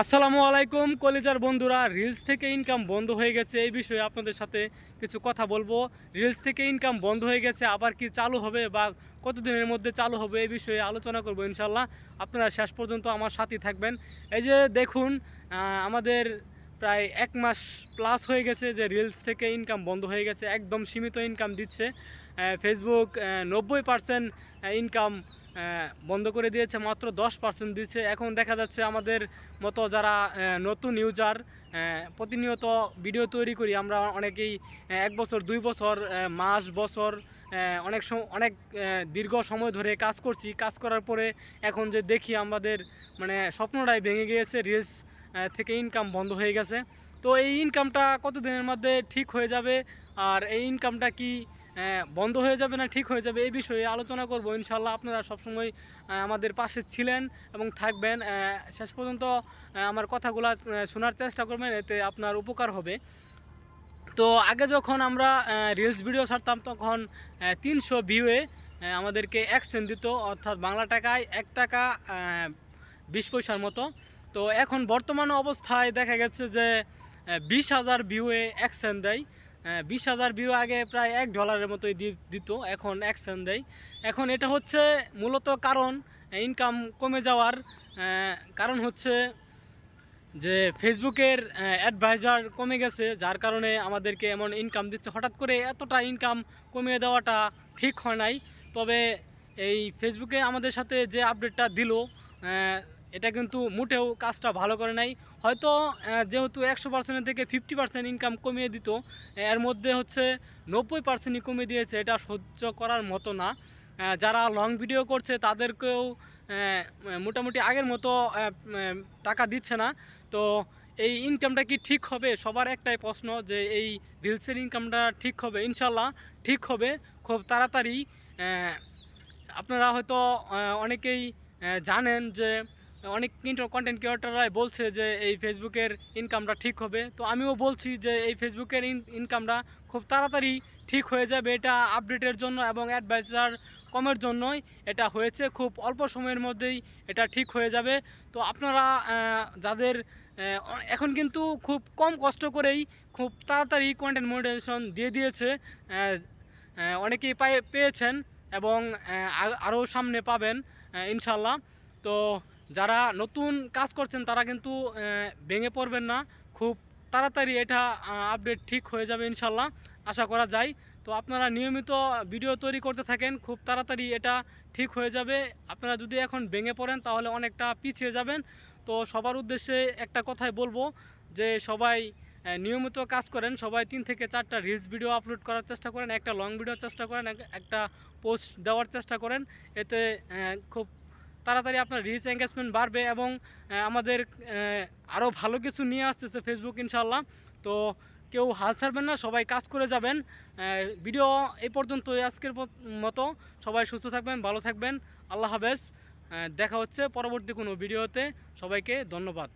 আসসালামু আলাইকুম, কলেজার বন্ধুরা। রিলস থেকে ইনকাম বন্ধ হয়ে গেছে, এই বিষয়ে আপনাদের সাথে কিছু কথা বলব। রিলস থেকে ইনকাম বন্ধ হয়ে গেছে, আবার কি চালু হবে বা কতদিনের মধ্যে চালু হবে, এই বিষয়ে আলোচনা করব ইনশাল্লাহ আপনারা শেষ পর্যন্ত আমার সাথেই থাকবেন। এই যে দেখুন আমাদের প্রায় এক মাস প্লাস হয়ে গেছে যে রিলস থেকে ইনকাম বন্ধ হয়ে গেছে, একদম সীমিত ইনকাম দিচ্ছে। ফেসবুক নব্বই পার্সেন্ট ইনকাম বন্ধ করে দিয়েছে, মাত্র দশ পার্সেন্ট দিচ্ছে। এখন দেখা যাচ্ছে আমাদের মতো যারা নতুন ইউজার প্রতিনিয়ত ভিডিও তৈরি করি, আমরা অনেকেই এক বছর, দুই বছর মাস, বছর অনেক অনেক দীর্ঘ সময় ধরে কাজ করছি। কাজ করার পরে এখন যে দেখি আমাদের মানে স্বপ্নটাই ভেঙে গিয়েছে রিলস থেকে ইনকাম বন্ধ হয়ে গেছে। তো এই ইনকামটা কতদিনের মধ্যে ঠিক হয়ে যাবে? আর এই ইনকামটা কি বন্ধ হয়ে যাবে না, ঠিক হয়ে যাবে, এই বিষয়ে আলোচনা করব। ইনশাল্লাহ আপনারা সবসময় আমাদের পাশে ছিলেন এবং থাকবেন। শেষ পর্যন্ত আমার কথাগুলো শোনার চেষ্টা করবেন, এতে আপনার উপকার হবে। তো আগে যখন আমরা রিলস ভিডিও ছাড়তাম, তখন তিনশো ভিউয়ে আমাদেরকে এক সেন্ট দিত, অর্থাৎ বাংলা টাকায় এক টাকা বিশ পয়সার মতো। তো এখন বর্তমান অবস্থায় দেখা গেছে যে বিশ হাজার ভিউয়ে এক সেন্ট দেয়। বিশ হাজার ভিউ আগে প্রায় এক ডলারের মতোই দিত, এখন এক সেন্ট দেয়। এখন এটা হচ্ছে মূলত কারণ ইনকাম কমে যাওয়ার কারণ হচ্ছে যে ফেসবুকের অ্যাডভাইজার কমে গেছে, যার কারণে আমাদেরকে এমন ইনকাম দিচ্ছে। হঠাৎ করে এতটা ইনকাম কমিয়ে দেওয়াটা ঠিক হয় নাই। তবে এই ফেসবুকে আমাদের সাথে যে আপডেটটা দিল এটা কিন্তু মোটেও কাজটা ভালো করে নাই। হয়তো যেহেতু একশো পার্সেন্টের থেকে ফিফটি পার্সেন্ট ইনকাম কমিয়ে দিত, এর মধ্যে হচ্ছে নব্বই পার্সেন্টই কমিয়ে দিয়েছে, এটা সহ্য করার মতো না। যারা লং ভিডিও করছে, তাদেরকেও মোটামুটি আগের মতো টাকা দিচ্ছে না। তো এই ইনকামটা কি ঠিক হবে? সবার একটাই প্রশ্ন যে এই রিলসের ইনকামটা ঠিক হবে? ইনশাল্লাহ ঠিক হবে। খুব তাড়াতাড়ি আপনারা হয়তো অনেকেই জানেন যে অনেক কন্টেন্ট ক্রিয়েটাররাই বলছে যে এই ফেসবুকের ইনকামটা ঠিক হবে। তো আমিও বলছি যে এই ফেসবুকের ইনকামটা খুব তাড়াতাড়ি ঠিক হয়ে যাবে। এটা আপডেটের জন্য এবং অ্যাডভাইসার কমের জন্যই এটা হয়েছে। খুব অল্প সময়ের মধ্যেই এটা ঠিক হয়ে যাবে। তো আপনারা যাদের এখন কিন্তু খুব কম কষ্ট করেই খুব তাড়াতাড়ি কন্টেন্ট মনিটাইজেশন দিয়ে দিয়েছে অনেকেই পেয়েছেন এবং আরও সামনে পাবেন ইনশাল্লাহ তো যারা নতুন কাজ করছেন, তারা কিন্তু ভেঙে পড়বেন না। খুব তাড়াতাড়ি এটা আপডেট ঠিক হয়ে যাবে ইনশাল্লাহ, আশা করা যায়। তো আপনারা নিয়মিত ভিডিও তৈরি করতে থাকেন, খুব তাড়াতাড়ি এটা ঠিক হয়ে যাবে। আপনারা যদি এখন ভেঙে পড়েন, তাহলে অনেকটা পিছিয়ে যাবেন। তো সবার উদ্দেশ্যে একটা কথাই বলব, যে সবাই নিয়মিত কাজ করেন। সবাই তিন থেকে চারটা রিলস ভিডিও আপলোড করার চেষ্টা করেন, একটা লং ভিডিও চেষ্টা করেন একটা পোস্ট দেওয়ার চেষ্টা করেন। এতে খুব তাড়াতাড়ি আপনার রিচ এঙ্গেজমেন্ট বাড়বে এবং আমাদের আরও ভালো কিছু নিয়ে আসতেছে ফেসবুক ইনশাল্লাহ তো কেউ হাল ছাড়বেন না, সবাই কাজ করে যাবেন। ভিডিও এই পর্যন্ত আজকের মতো। সবাই সুস্থ থাকবেন, ভালো থাকবেন। আল্লাহ হাফেজ। দেখা হচ্ছে পরবর্তী কোনো ভিডিওতে সবাইকে ধন্যবাদ।